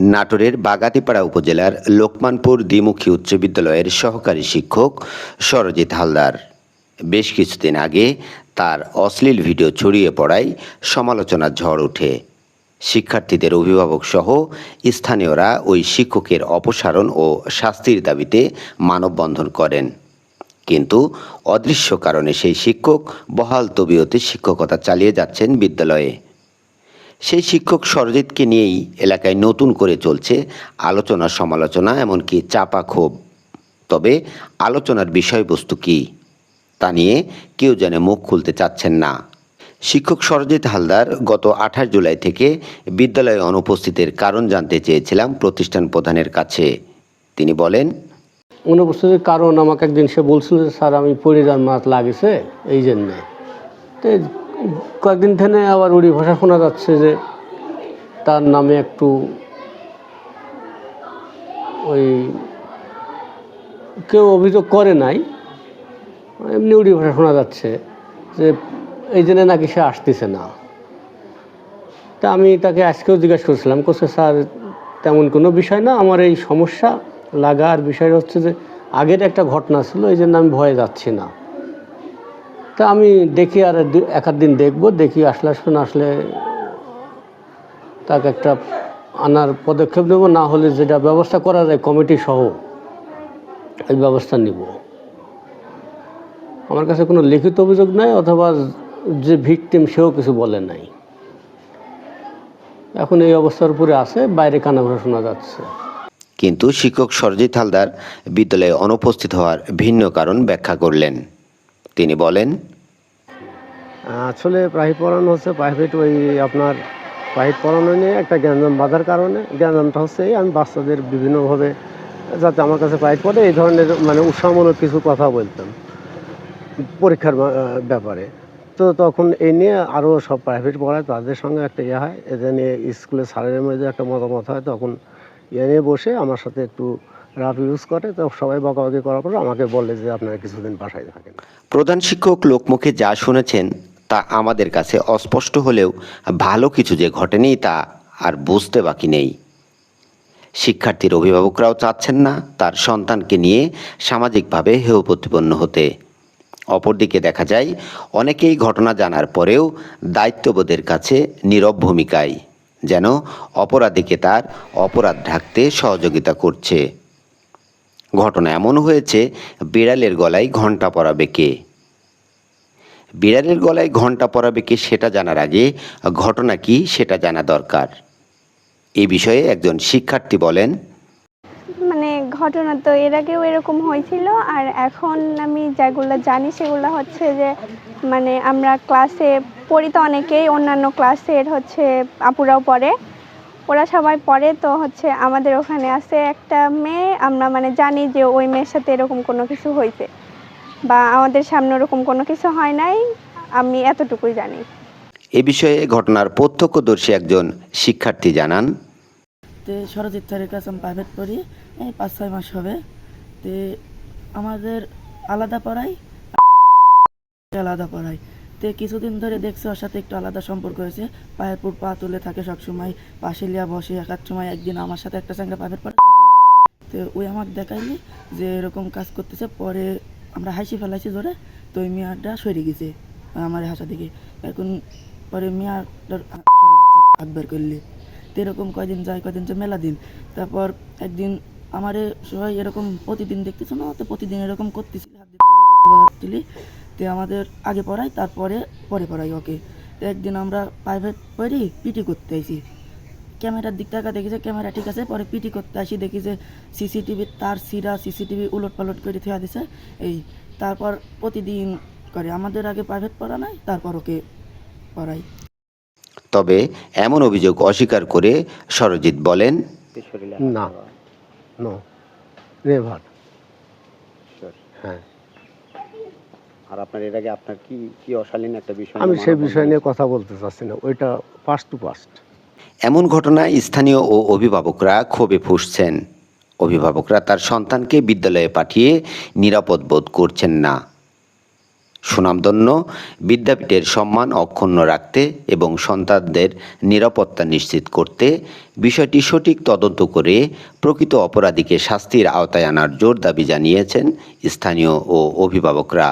নাটোরের বাগাতিপাড়া উপজেলার লোকমানপুর দ্বিমুখী উচ্চ বিদ্যালয়ের সহকারী শিক্ষক সরজিৎ হালদার। বেশ কিছুদিন আগে তার অশ্লীল ভিডিও ছড়িয়ে পড়ায় সমালোচনার ঝড় ওঠে। শিক্ষার্থীদের অভিভাবক সহ স্থানীয়রা ওই শিক্ষকের অপসারণ ও শাস্তির দাবিতে মানববন্ধন করেন। কিন্তু অদৃশ্য কারণে সেই শিক্ষক বহাল তবিয়তে শিক্ষকতা চালিয়ে যাচ্ছেন বিদ্যালয়ে। সেই শিক্ষক সরজিৎকে নিয়েই এলাকায় নতুন করে চলছে আলোচনা সমালোচনা, এমনকি চাপা ক্ষোভ। তবে আলোচনার বিষয়বস্তু কী তা নিয়ে কেউ যেন মুখ খুলতে চাচ্ছেন না। শিক্ষক সরজিৎ হালদার গত আঠাশ জুলাই থেকে বিদ্যালয়ে অনুপস্থিতির কারণ জানতে চেয়েছিলাম প্রতিষ্ঠান প্রধানের কাছে। তিনি বলেন, অনুপস্থিতির কারণ আমাকে একদিন সে বলছিল স্যার, আমি পরিযান মাছ লাগেছে এই জন্যে। তো কয়েকদিন থেকে আবার উড়ি ভাষা শোনা যাচ্ছে যে তার নামে একটু ওই কেউ অভিযোগ করে নাই, এমনি উড়ি ভাষা শোনা যাচ্ছে যে এই জন্য নাকি সে আসতেছে না। তা আমি তাকে আজকেও জিজ্ঞাসা করছিলাম কোসে স্যার, তেমন কোনো বিষয় না, আমার এই সমস্যা লাগার বিষয় হচ্ছে যে আগের একটা ঘটনা ছিল, এই জন্য আমি ভয়ে যাচ্ছি না। তা আমি দেখি আর এক দিন দেখব, দেখি আসলে আসবে না আসলে তাকে একটা আনার পদক্ষেপ নেব, না হলে যেটা ব্যবস্থা করা যায় কমিটি সহ এই ব্যবস্থা নিব। আমার কাছে কোনো লিখিত অভিযোগ নাই, অথবা যে ভিকটিম সেও কিছু বলে নাই। এখন এই অবস্থার উপরে আছে, বাইরে কানাঘোষা শোনা যাচ্ছে। কিন্তু শিক্ষক সরজিৎ হালদার বিদ্যালয়ে অনুপস্থিত হওয়ার ভিন্ন কারণ ব্যাখ্যা করলেন। তিনি বলেন, আসলে প্রাইভেট পড়ানো হচ্ছে প্রাইভেট ওই আপনার প্রাইভেট পড়ানো নিয়ে একটা জ্ঞানদাম বাঁধার কারণে। জ্ঞানদামটা হচ্ছে আমি বাচ্চাদের বিভিন্নভাবে যাতে আমার কাছে প্রাইভেট পড়ে, এই ধরনের মানে উৎসাহমূলক কিছু কথা বলতাম পরীক্ষার ব্যাপারে। তো তখন এই নিয়ে আরও সব প্রাইভেট পড়ায়, তাদের সঙ্গে একটা ইয়ে হয়, এদের নিয়ে স্কুলে স্যারের মধ্যে একটা মতামত হয়, তখন ইয়ে নিয়ে বসে আমার সাথে একটু রাফ ইউজ করে, তো সবাই বকাবকি করার পর আমাকে বললে যে আপনারা কিছুদিন বাসায় থাকেন। প্রধান শিক্ষক লোকমুখে যা শুনেছেন, তা আমাদের কাছে অস্পষ্ট হলেও ভালো কিছু যে ঘটেনি তা আর বুঝতে বাকি নেই। শিক্ষার্থীর অভিভাবকরাও চাচ্ছেন না তার সন্তানকে নিয়ে সামাজিকভাবে হেয় প্রতিপন্ন হতে। অপরদিকে দেখা যায়, অনেকেই ঘটনা জানার পরেও দায়িত্ববোধের কাছে নীরব ভূমিকায়, যেন অপরাধীকে তার অপরাধ ঢাকতে সহযোগিতা করছে। ঘটনা এমন হয়েছে, বিড়ালের গলায় ঘণ্টা পরাবে কে? বিড়ালের গলায় ঘণ্টা পরাবে কে সেটা জানার আগে ঘটনা কি সেটা জানা দরকার। এ বিষয়ে একজন শিক্ষার্থী বলেন মানে ঘটনা তো এর আগেও এরকম হয়েছিল, আর এখন আমি যেগুলো জানি সেগুলো হচ্ছে যে মানে আমরা ক্লাসে পড়ি তো অনেকেই, অন্যান্য ক্লাসের হচ্ছে আপুরাও পড়ে। ওরা সবাই পড়ে তো হচ্ছে আমাদের ওখানে আছে একটা মেয়ে। আমরা মানে জানি যে ওই মেয়ের সাথে এরকম কোনো কিছু হয়েছে বা আমাদের সামনে ওরকম কোনো কিছু হয় নাই আমি এতটুকুই জানি। এ বিষয়ে ঘটনার প্রত্যক্ষদর্শী একজন শিক্ষার্থী জানান। তে সরজিৎ স্যারের কাছে আমি প্রাইভেট পড়ি এই পাঁচ ছয় মাস হবে। তে আমাদের আলাদা পড়াই আলাদা পড়াই তে কিছুদিন ধরে দেখছি ওর সাথে একটু আলাদা সম্পর্ক হয়েছে। পায়ের পুর পা তুলে থাকে সবসময়, পাশে লিয়া বসে এক এক সময় একদিন আমার সাথে একটা সঙ্গে প্রাইভেট পড়ে তো ওই আমাকে দেখাইলি যে এরকম কাজ করতেছে, পরে আমরা হাসি ফেলাইছি ধরে, তো ওই মেয়াটা সরে গেছে আমার হাসা দিকে এখন পরে মেয়াটার হাত বের করলি। তো এরকম কয়দিন যায় কয়দিন যায়, মেলা দিন। তারপর একদিন আমারে সবাই এরকম প্রতিদিন দেখতেছো না, তো প্রতিদিন এরকম করতেছিলি হাত দিচ্ছিলি তো আমাদের আগে পড়াই তারপরে পরে পড়াই ওকে। তো একদিন আমরা প্রাইভেট পড়ি পিটি করতে আইছি ক্যামেরার দিক টাকা দেখেছে ক্যামেরা ঠিক আছে পরে পিটি করতে আসি দেখি যে সিসিটিভি তার সিরা সিসিটিভি উলট পালট করে থেয়া দিছে। এই তারপর প্রতিদিন করে। আমাদের আগে প্রাইভেট পড়া নাই তারপর ওকে পড়াই। তবে এমন অভিযোগ অস্বীকার করে সরজিৎ বলেন না নো নেভার হ্যাঁ। আর আপনার এর আগে আপনার কি কি অশালীন একটা বিষয় আমি সেই বিষয় নিয়ে কথা বলতে চাচ্ছি না ওইটা পাস্ট টু পাস্ট এমন ঘটনায় স্থানীয় ও অভিভাবকরা ক্ষোভে ফুসছেন। অভিভাবকরা তার সন্তানকে বিদ্যালয়ে পাঠিয়ে নিরাপদ বোধ করছেন না। সুনামধন্য বিদ্যাপীঠের সম্মান অক্ষুণ্ণ রাখতে এবং সন্তানদের নিরাপত্তা নিশ্চিত করতে বিষয়টি সঠিক তদন্ত করে প্রকৃত অপরাধীকে শাস্তির আওতায় আনার জোর দাবি জানিয়েছেন স্থানীয় ও অভিভাবকরা।